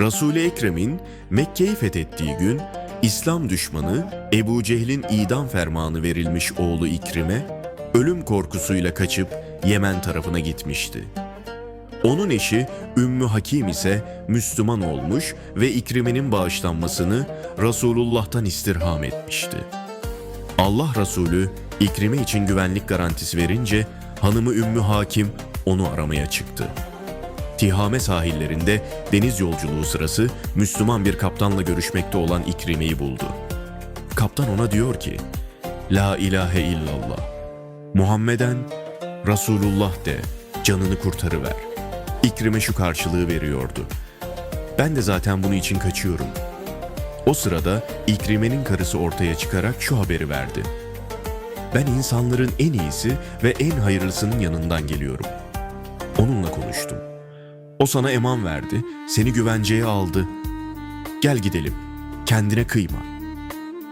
Resul-i Ekrem'in Mekke'yi fethettiği gün İslam düşmanı Ebu Cehil'in idam fermanı verilmiş oğlu İkrim'e ölüm korkusuyla kaçıp Yemen tarafına gitmişti. Onun eşi Ümmü Hakim ise Müslüman olmuş ve İkrime'nin bağışlanmasını Resulullah'tan istirham etmişti. Allah Resulü İkrime için güvenlik garantisi verince hanımı Ümmü Hakim onu aramaya çıktı. Tihame sahillerinde deniz yolculuğu sırası Müslüman bir kaptanla görüşmekte olan İkrime'yi buldu. Kaptan ona diyor ki, La ilahe illallah, Muhammeden Resulullah de, canını kurtarıver. İkrime şu karşılığı veriyordu. Ben de zaten bunu için kaçıyorum. O sırada İkrime'nin karısı ortaya çıkarak şu haberi verdi. Ben insanların en iyisi ve en hayırlısının yanından geliyorum. Onunla konuştum. O sana eman verdi, seni güvenceye aldı. Gel gidelim, kendine kıyma.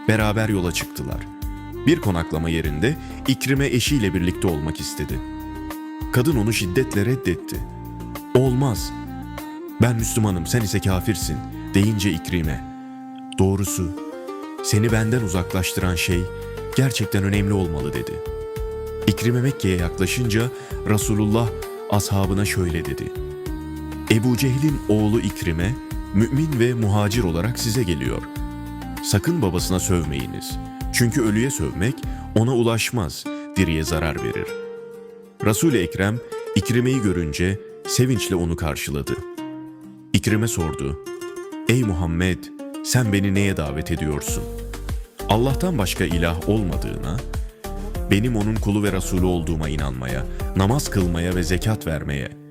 Beraber yola çıktılar. Bir konaklama yerinde İkrime eşiyle birlikte olmak istedi. Kadın onu şiddetle reddetti. Olmaz. Ben Müslümanım, sen ise kafirsin deyince İkrime. Doğrusu, seni benden uzaklaştıran şey gerçekten önemli olmalı dedi. İkrime Mekke'ye yaklaşınca Resulullah ashabına şöyle dedi. Ebu Cehil'in oğlu İkrime, mümin ve muhacir olarak size geliyor. Sakın babasına sövmeyiniz. Çünkü ölüye sövmek ona ulaşmaz, diriye zarar verir. Resul-i Ekrem İkrime'yi görünce sevinçle onu karşıladı. İkrime sordu. Ey Muhammed, sen beni neye davet ediyorsun? Allah'tan başka ilah olmadığına, benim onun kulu ve Resulü olduğuma inanmaya, namaz kılmaya ve zekat vermeye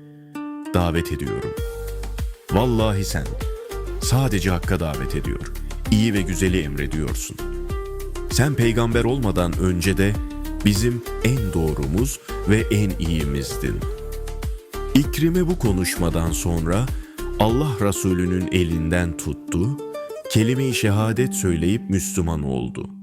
davet ediyorum. Vallahi sen sadece hakka davet ediyor, iyi ve güzeli emrediyorsun. Sen peygamber olmadan önce de bizim en doğrumuz ve en iyimizdin. İkrime bu konuşmadan sonra Allah Resulü'nün elinden tuttu, kelime-i şehadet söyleyip Müslüman oldu.''